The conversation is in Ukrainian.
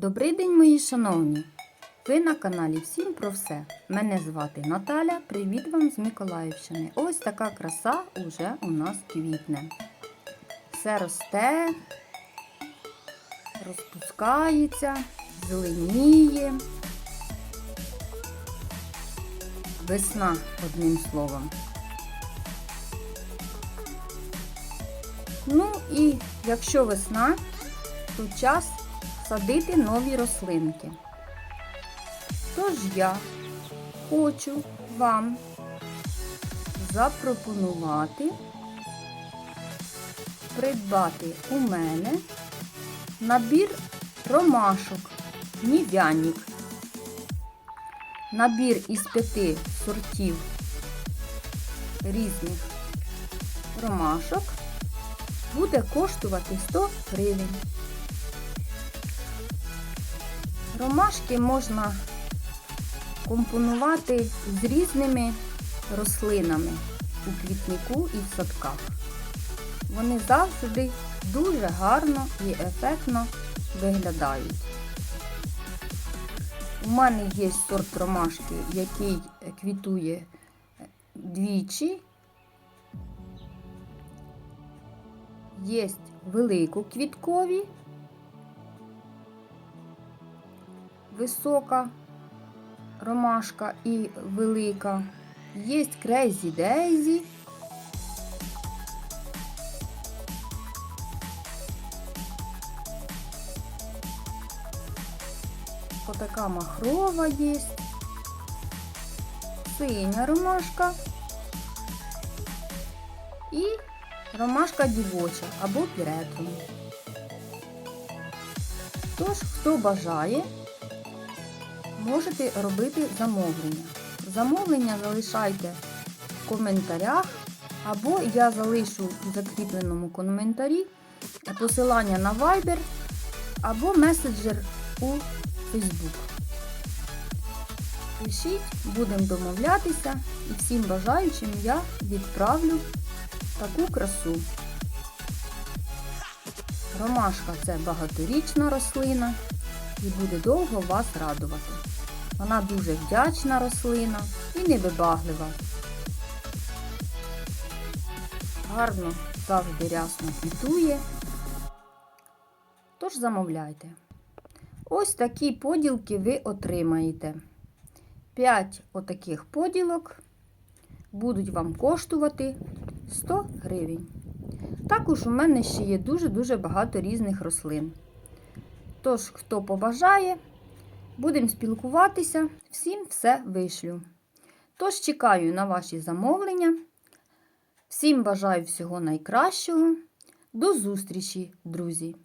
Добрий день, мої шановні! Ви на каналі Всім про все. Мене звати Наталя. Привіт вам з Миколаївщини. Ось така краса уже у нас квітне. Все росте, розпускається, зеленіє. Весна, одним словом. Ну і якщо весна, то час садити нові рослинки. Тож я хочу вам запропонувати придбати у мене набір ромашок Нів'янік. Набір із п'яти сортів різних ромашок буде коштувати 100 гривень. Ромашки можна компонувати з різними рослинами у квітнику і в садках. Вони завжди дуже гарно і ефектно виглядають. У мене є сорт ромашки, який квітує двічі. Є великоквіткові, висока ромашка і велика. Є Crazy Daisy. Отака махрова є. Синя ромашка. І ромашка дівоча або піретрум. Тож, хто бажає, можете робити замовлення. Замовлення залишайте в коментарях, або я залишу в закріпленому коментарі посилання на Viber або меседжер у Facebook. Пишіть, будемо домовлятися і всім бажаючим я відправлю таку красу. Ромашка це багаторічна рослина і буде довго вас радувати. Вона дуже вдячна рослина і невибаглива. Гарно завжди рясно квітує. Тож замовляйте. Ось такі поділки ви отримаєте. 5 отаких поділок будуть вам коштувати 100 гривень. Також у мене ще є дуже-дуже багато різних рослин. Тож, хто побажає, будемо спілкуватися, всім все вишлю. Тож чекаю на ваші замовлення. Всім бажаю всього найкращого. До зустрічі, друзі!